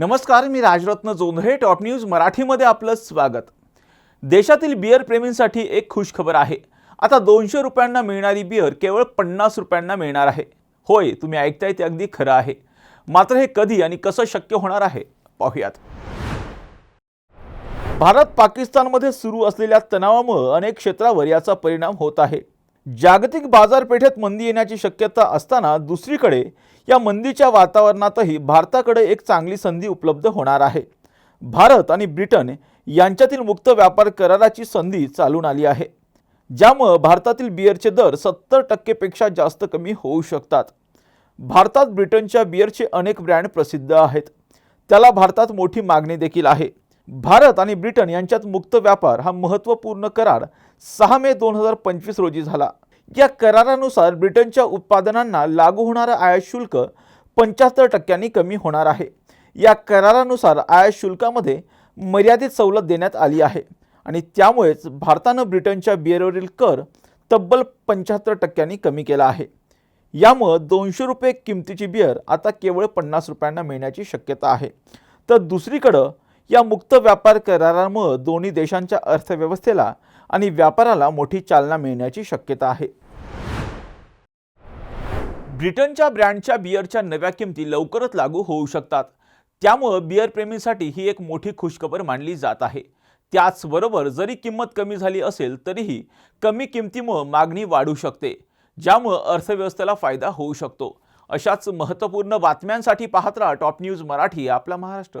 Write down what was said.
नमस्कार मी Rajratna Jondhale top news मराठीमध्ये आपलं स्वागत. देशातील बिअर प्रेमींसाठी एक खुश खबर आहे. आता दोनशे रुपयांना मिळणारी बिअर केवळ पन्नास रुपयांना मिळणार आहे. होय तुम्ही ऐकताय ते अगदी खरं आहे. मात्र हे कधी आणि कसं शक्य होणार आहे पाहूयात. भारत पाकिस्तानमध्ये सुरू असलेल्या तणावामुळे अनेक क्षेत्रावर याचा परिणाम होत आहे. जागतिक बाजारपेठेत मंदी येण्याची शक्यता असताना दुसरीकडे या मंदीच्या वातावरणातही भारताकडे एक चांगली संधी उपलब्ध होणार आहे. भारत आणि ब्रिटन यांच्यातील मुक्त व्यापार कराराची संधी चालून आली आहे ज्यामुळं भारतातील बियरचे दर सत्तर टक्केपेक्षा जास्त कमी होऊ शकतात. भारतात ब्रिटनच्या बियरचे अनेक ब्रँड प्रसिद्ध आहेत. त्याला भारतात मोठी मागणी देखील आहे. भारत आणि ब्रिटन यांच्यात मुक्त व्यापार हा महत्त्वपूर्ण करार सहा मे दोन हजार पंचवीस रोजी झाला. या करारानुसार ब्रिटनच्या उत्पादनांना लागू होणारं आयात शुल्क पंच्याहत्तर टक्क्यांनी कमी होणार आहे. या करारानुसार आयात शुल्कामध्ये मर्यादित सवलत देण्यात आली आहे आणि त्यामुळेच भारतानं ब्रिटनच्या बिअरवरील कर तब्बल पंच्याहत्तर टक्क्यांनी कमी केला आहे. यामुळं दोनशे रुपये किमतीची बिअर आता केवळ पन्नास रुपयांना मिळण्याची शक्यता आहे. तर दुसरीकडं या मुक्त व्यापार करारामुळं दोन्ही देशांच्या अर्थव्यवस्थेला आणि व्यापाराला मोठी चालना मिळण्याची शक्यता आहे. ब्रिटनच्या ब्रँडच्या बिअरच्या नव्या किमती लवकरच लागू होऊ शकतात. त्यामुळं बिअर प्रेमींसाठी ही एक मोठी खुशखबर मानली जात आहे. त्याचबरोबर जरी किंमत कमी झाली असेल तरीही कमी किमतीमुळं मागणी वाढू शकते ज्यामुळं अर्थव्यवस्थेला फायदा होऊ शकतो. अशाच महत्त्वपूर्ण बातम्यांसाठी पाहत राहा टॉप न्यूज मराठी आपला महाराष्ट्र.